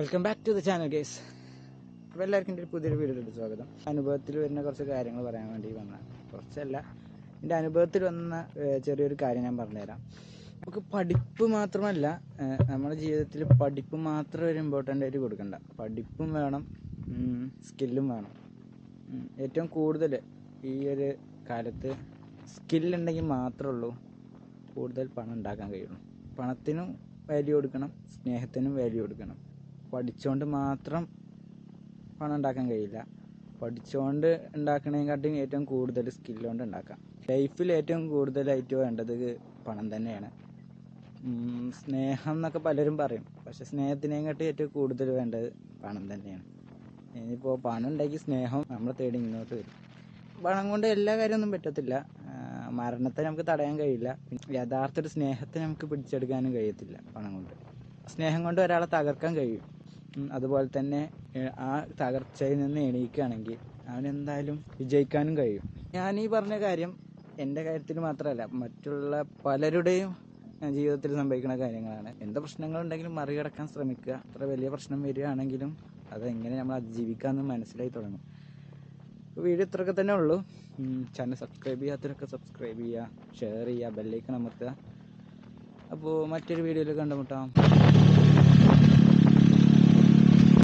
Welcome back to the channel guys അപ്പോൾ എല്ലാവർക്കും എന്റെ ഒരു പുതിയൊരു വീഡിയോയിലോട്ട് സ്വാഗതം. അനുഭവത്തിൽ വരുന്ന കുറച്ച് കാര്യങ്ങൾ പറയാൻ വേണ്ടി വന്ന കുറച്ചല്ല എന്റെ അനുഭവത്തിൽ വന്ന ചെറിയൊരു കാര്യം ഞാൻ പറഞ്ഞുതരാം. നമുക്ക് പഠിപ്പ് മാത്രമല്ല നമ്മുടെ ജീവിതത്തിൽ പഠിപ്പ് മാത്രം ഒരു ഇമ്പോർട്ടന്റ് ആയിട്ട് കൊടുക്കണ്ട. പഠിപ്പും വേണം സ്കില്ലും വേണം. ഏറ്റവും കൂടുതൽ ഈ ഒരു കാലത്ത് സ്കില്ലുണ്ടെങ്കിൽ മാത്രമേ ഉള്ളൂ കൂടുതൽ പണം ഉണ്ടാക്കാൻ കഴിയുള്ളൂ. പണത്തിനും വാല്യൂ കൊടുക്കണം സ്നേഹത്തിനും വാല്യൂ കൊടുക്കണം. പഠിച്ചുകൊണ്ട് മാത്രം പണം ഉണ്ടാക്കാൻ കഴിയില്ല. പഠിച്ചുകൊണ്ട് ഉണ്ടാക്കണേക്കാട്ടിയും ഏറ്റവും കൂടുതൽ സ്കില്ലുകൊണ്ട് ഉണ്ടാക്കാം. ലൈഫിൽ ഏറ്റവും കൂടുതലായിട്ട് വേണ്ടത് പണം തന്നെയാണ്. സ്നേഹം എന്നൊക്കെ പലരും പറയും. പക്ഷെ സ്നേഹത്തിനേക്കാട്ടും ഏറ്റവും കൂടുതൽ വേണ്ടത് പണം തന്നെയാണ്. ഇനിയിപ്പോൾ പണം ഉണ്ടാക്കി സ്നേഹം നമ്മളെ തേടി ഇങ്ങോട്ട് വരും. പണം കൊണ്ട് എല്ലാ കാര്യമൊന്നും പറ്റത്തില്ല. മരണത്തെ നമുക്ക് തടയാൻ കഴിയില്ല. യഥാർത്ഥ ഒരു സ്നേഹത്തെ നമുക്ക് പിടിച്ചെടുക്കാനും കഴിയത്തില്ല പണം കൊണ്ട്. സ്നേഹം കൊണ്ട് ഒരാളെ തകർക്കാൻ കഴിയും. അതുപോലെ തന്നെ ആ തകർച്ചയിൽ നിന്ന് എണീക്കുകയാണെങ്കിൽ അവൻ എന്തായാലും വിജയിക്കാനും കഴിയും. ഞാൻ ഈ പറഞ്ഞ കാര്യം എന്റെ കാര്യത്തിൽ മാത്രമല്ല മറ്റുള്ള പലരുടെയും ജീവിതത്തിൽ സംഭവിക്കുന്ന കാര്യങ്ങളാണ്. എന്ത് പ്രശ്നങ്ങളുണ്ടെങ്കിലും മറികടക്കാൻ ശ്രമിക്കുക. അത്ര വലിയ പ്രശ്നം വരികയാണെങ്കിലും അതെങ്ങനെ നമ്മൾ അതിജീവിക്കാമെന്ന് മനസ്സിലായി തുടങ്ങും. വീഡിയോ ഇത്രയൊക്കെ തന്നെ ഉള്ളൂ. ചാനൽ സബ്സ്ക്രൈബ് ചെയ്യാത്തവരൊക്കെ സബ്സ്ക്രൈബ് ചെയ്യുക ഷെയർ ചെയ്യുക ബെല്ലൈക്കൺ അമർത്തുക. അപ്പോൾ മറ്റൊരു വീഡിയോയിൽ കണ്ടുമുട്ടാം.